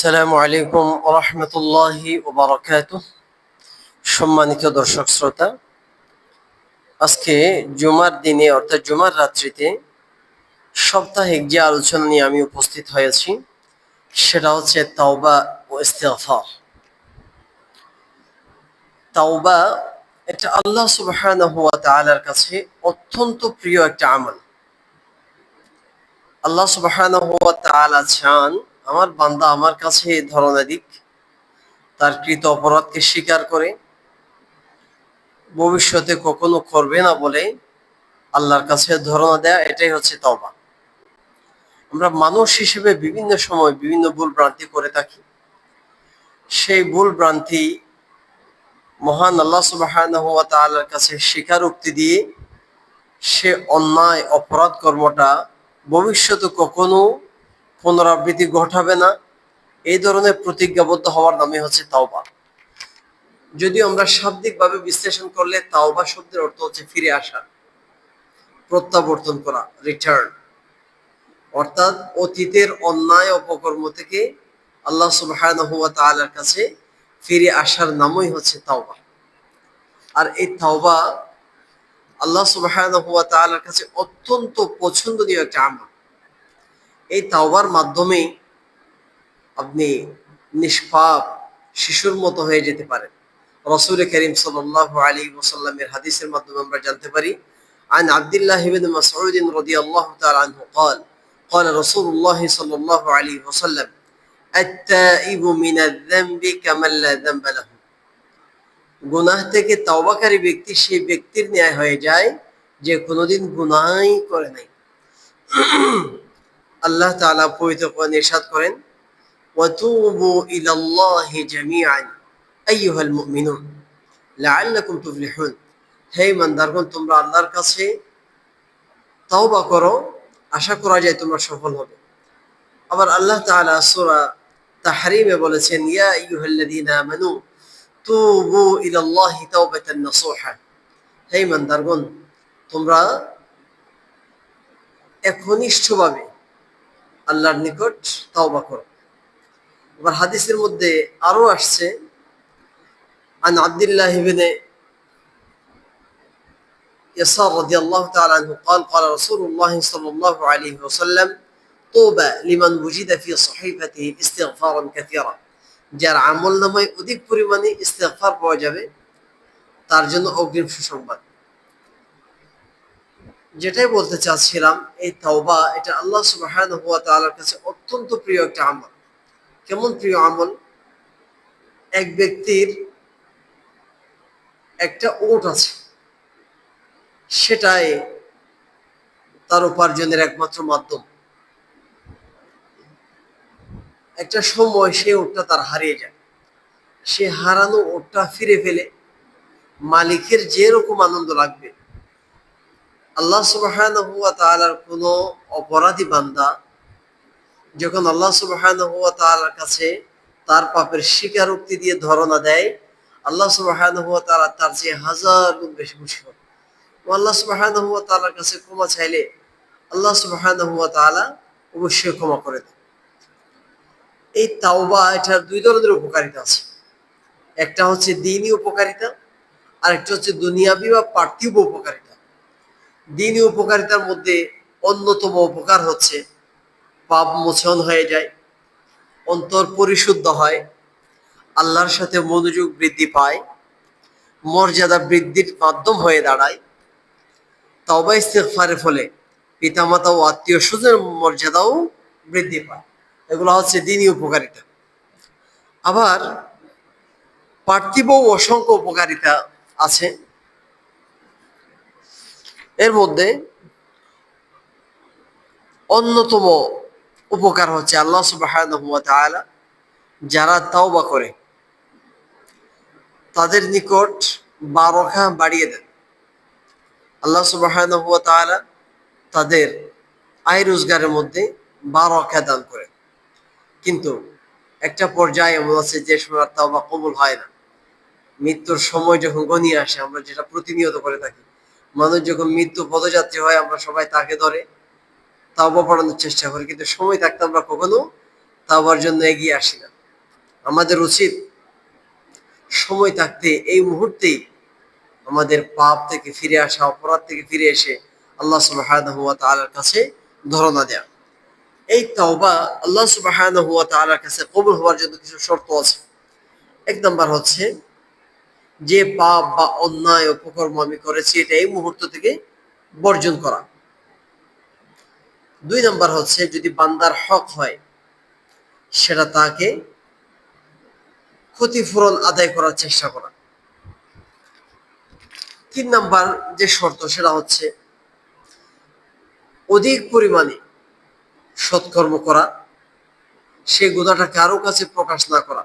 আসসালামু আলাইকুম রহমতুল্লাহি ওবরাকাত সম্মানিত দর্শক শ্রোতা, আজকে জুমার দিনে, অর্থাৎ জুমার রাত্রিতে সাপ্তাহিক যে আলোচনা নিয়ে আমি উপস্থিত হয়েছি, সেটা হচ্ছে তাওবা ও ইস্তেগফার। তাওবা এটা আল্লাহ সুবহানাহু ওয়া তাআলার কাছে অত্যন্ত প্রিয় একটা আমল। আল্লাহ সুবহানাহু ওয়া তাআলা চান আমার বান্দা আমার কাছে এই ধরনের দিক, তার কৃত অপরাধকে স্বীকার করে ভবিষ্যতে কখনো করবে না বলে আল্লাহর কাছে ধারণা দেয়া, এটাই হচ্ছে তবা আমরা মানুষ হিসেবে বিভিন্ন সময় বিভিন্ন ভুল ভ্রান্তি করে থাকি। সেই ভুল ভ্রান্তি মহান আল্লাহ সুবহানাহু ওয়া তাআলার কাছে স্বীকারোক্তি দিয়ে সে অন্যায়, অপরাধ কর্মটা ভবিষ্যতে কখনো পুনরাবৃত্তি ঘটাবে না। এই ধরনের প্রতিজ্ঞাবদ্ধ হওয়ার নামে হচ্ছে তাওবা। যদিও আমরা শাব্দিকভাবে বিশ্লেষণ করলে তাওবা শব্দের অর্থ হচ্ছে ফিরে আসা, প্রত্যাবর্তন করা রিটার্ন অর্থাৎ অতীতের অন্যায় অপকর্ম থেকে আল্লাহ তাআলার কাছে ফিরে আসার নামই হচ্ছে তাওবা। আর এই তাওবা আল্লাহ তাআলার কাছে অত্যন্ত পছন্দনীয় একটা আমল। এই তাওবার মাধ্যমে আপনি নিষ্পাপ শিশুর মতো হয়ে যেতে পারেন রসুল করিম সাল্লাল্লাহু আলাইহি ওয়াসাল্লামের হাদিসের মাধ্যমে আমরা জানতে পারি عن عبد الله بن مسعود رضي الله تعالى عنه قال قال رسول الله صلى الله عليه وسلم التائب من الذنب كمن لا ذنب له গুনাহ থেকে তওবাকারী ব্যক্তি সেই ব্যক্তির ন্যায় হয়ে যায় যে কোনোদিন গুনাহই করে নাই আল্লাহ তাআলা পবিত্র কোরআনে ইরশাদ করেন, ওয়াতুবু ইলাল্লাহি জামিআন, আইয়ুহাল মুমিনুন, লাআল্লাকুম তুফলিহুন। হে ইমানদারগণ, তোমরা আল্লাহর কাছে তাওবা করো, আশা করা যায় তোমরা সফল হবে। আবার আল্লাহ তাআলা সূরা তাহরিমে বলেছেন, ইয়া আইয়ুহাল্লাযীনা আমানু, তুবু ইলাল্লাহি তাওবাতান নাসুহা। হে ইমানদারগণ, তোমরা একনিষ্ঠভাবে আল্লাহর নিকট তাওবা করো আবার হাদিসের মধ্যে আরো আসছে عن عبد الله بن يسار رضي الله تعالى عنه قال قال رسول الله صلى الله عليه وسلم طوبى لمن وجد في صحيفته استغفارا كثيرا যার আমল নামায় অধিক পরিমাণে ইস্তেগফার পাওয়া যাবে তার জন্য অগ্রিম সুসংবাদ যেটাই বলতে চাচ্ছিলাম, এই তাওবা, এটা আল্লাহ সুবহানাহু ওয়া তাআলার কাছে অত্যন্ত প্রিয় একটা আমল। কেমন প্রিয় আমল? এক ব্যক্তির একটা ওট আছে, সেটাই তার উপার্জনের একমাত্র মাধ্যম। একটা সময় সে ওটটা তার হারিয়ে যায়। সে হারানো ওটটা ফিরে ফেলে মালিকের যেরকম আনন্দ লাগবে আল্লাহ সুবহানাহু হুয়া তাআলার কোনো অপরাধী বান্দা যখন আল্লাহ সুবহানাহু ওয়া তাআলার কাছে তার পাপের স্বীকারোক্তি দিয়ে ধরনা দেয়, আল্লাহ সুবহানাহু ওয়া তাআলা তার চেয়ে হাজার গুণ বেশি খুশি হন আল্লাহ সুবহানাহু ওয়া তালার কাছে ক্ষমা চাইলে আল্লাহ সুবহানাহু ওয়া তাআলা অবশ্যই ক্ষমা করে দেন। এই তাওবা, এটার দুই ধরনের উপকারিতা আছে। একটা হচ্ছে দিনই উপকারিতা আর একটা হচ্ছে দুনিয়াবি বা পার্থিব উপকারিতা। দিনই উপকারিতার মধ্যে অন্যতম উপকার হচ্ছে পাপ মোচন হয়ে যায়, অন্তর পরিশুদ্ধ হয়, আল্লাহর সাথে মনোযোগ বৃদ্ধি পায়, মর্যাদা বৃদ্ধির মাধ্যম হয়ে দাঁড়ায়। তবা ইস্তেগফারের ফলে পিতামাতা ও আত্মীয় স্বজনের মর্যাদাও বৃদ্ধি পায়। এগুলো হচ্ছে দিনই উপকারিতা। আবার পার্থিব অসংখ্য উপকারিতা আছে। এর মধ্যে অন্যতম উপকার হচ্ছে আল্লাহ তাআলা যারা তাওবা করে, তাদের নিকট বারকা বাড়িয়ে দেন। আল্লাহ তাআলা তাদের আয় রোজগারের মধ্যে বারকা দান করে কিন্তু একটা পর্যায়ে এমন আছে যে সময় আর তাওবা কবুল হয় না। মৃত্যুর সময় যখন গনিয়ে আসে, আমরা যেটা প্রতিনিয়ত করে থাকি মানুষ যখন মৃত্যু পদযাত্রী হয়, আমরা সবাই তাকে ধরে, তাওবা পড়ানোর চেষ্টা করি, কিন্তু সময় থাকতে আমরা কখনো তাওবার জন্য এগিয়ে আসি না। আমাদের উচিত সময় থাকতে এই মুহূর্তেই আমাদের পাপ থেকে ফিরে আসা, অপরাধ থেকে ফিরে এসে আল্লাহ তাআলার কাছে ধরনা দেয়া। এই তাওবা আল্লাহ তাআলার কাছে কবুল হওয়ার জন্য কিছু শর্ত আছে। এক নাম্বার হচ্ছে যে পাপ বা অন্যায় অপকর্ম আমি করেছি, এটা এই মুহূর্ত থেকে বর্জন করা। দুই নাম্বার হচ্ছে, যদি বান্দার হক হয়, সেটা তাকে ক্ষতিপূরণ আদায় করার চেষ্টা করা। তিন নাম্বার যে শর্ত, সেটা হচ্ছে অধিক পরিমাণে সৎকর্ম করা, সে গুণাটা কারও কাছে প্রকাশ না করা।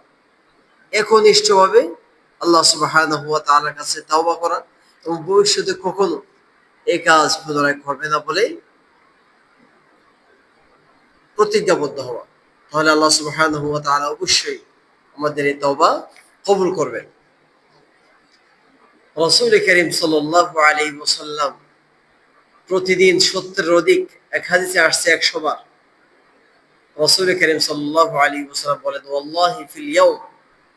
একনিষ্ঠভাবে আল্লাহ সুবহানাহু ওয়া তাআলার কাছে তাওবা করা এবং ভবিষ্যতে কখনো এই কাজ পুনরায় করবে না বলে প্রতিজ্ঞাবদ্ধ হওয়া। তাহলে আল্লাহ তাআলা অবশ্যই আমাদের এই তওবা কবুল করবেন। রসুল করিম সাল্লাল্লাহু আলাইহি ওয়াসাল্লাম প্রতিদিন সত্তরের অধিক এক হাদিসে আসছে একশো বার। রসুল করিম সাল্লাল্লাহু আলাইহি ওয়াসাল্লাম বলেন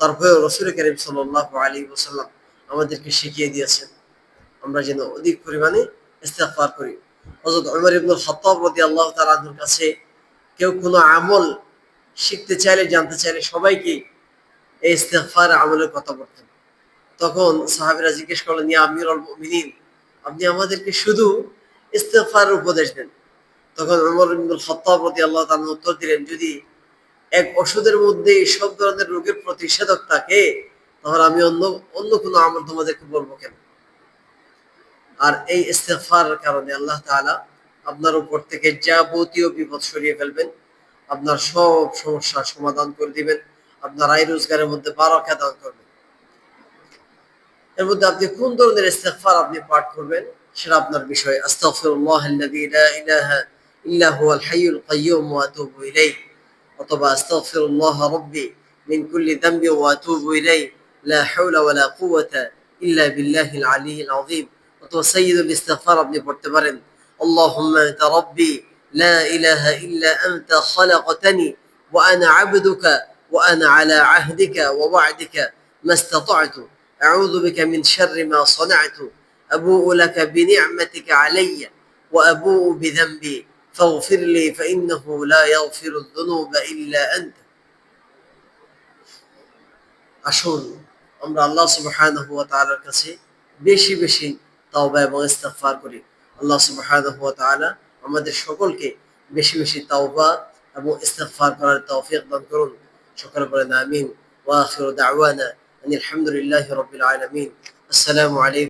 তারপরেও রসুল করিম সাল্লাল্লাহু আলাইহি ওয়াসাল্লাম আমাদেরকে শিখিয়ে দিয়েছেন। আমরা যেন অধিক পরিমাণে ইস্তেগফার করি। হযরত ওমর ইবনে খাত্তাব রাদিয়াল্লাহু তাআলা আনহুর কাছে কেউ কোনো আমল শিখতে চাইলে, জানতে চাইলে সবাইকে এই ইস্তেগফার আমলের কথা বলতেন। তখন সাহাবীরা জিজ্ঞেস করলেন, ইয়া আমিরুল মুমিনিন, আপনি আমাদেরকে শুধু ইস্তেগফার উপদেশ দেন? তখন ওমর ইবনুল খাত্তাব আল্লাহ তাআলা উত্তর দিলেন, যদি এক ওষুধের মধ্যে সব ধরনের রোগের প্রতিষেধক থাকে, তাহলে আমি অন্য অন্য কোনো আমল তোমাদেরকে বলব কেন? আর এই ইস্তেগফার কারণে আল্লাহ তাআলা আপনার উপর থেকে যাবতীয় বিপদ সরিয়ে ফেলবেন, আপনার সব সমস্যার সমাধান করে দিবেন, আপনার আয় রোজগারের মধ্যে বারাকা দান করবেন। এর মধ্যে আপনি কোন ধরনের ইস্তেগফার আপনি পাঠ করবেন, সেটা আপনার বিষয়। আস্তাগফিরুল্লাহ আল্লাযী হুয়াল হাইয়ুল কাইয়্যুম ওয়া ইলাইহি। অথবা আস্তাগফিরুল্লাহ রাব্বি মিন কুল্লি যামবি ওয়া আতুবু ইলাইহি লা হাওলা ওয়া লা কুওয়াতা ইল্লা বিল্লাহিল আলিয়্যিল আযীম অথবা সাইয়্যিদুল ইস্তিগফার আপনি পড়তে পারেন আল্লাহুম্মা আনতা রাব্বি لا إله إلا أنت خلقتني وأنا عبدك وأنا على عهدك ووعدك ما استطعت أعوذ بك من شر ما صنعت أبوء لك بنعمتك علي وأبوء بذنبي فاغفر لي فإنه لا يغفر الذنوب إلا أنت আসুন আমরা আল্লাহ সুবহানাহু ওয়া তাআলার কাছে বেশি বেশি তাওবা এবং ইস্তিগফার করি আল্লাহ সুবহানাহু ওয়া তাআলা আমাদের সকলকে বেশি বেশি তাওবা এবং ইস্তিগফার করার তৌফিক দান করুন সকলে বলেন আমিন ওয়া আখিরু দাওয়ানা আনিল হামদুলিল্লাহি রাব্বিল আলামিন আসসালামু আলাইকুম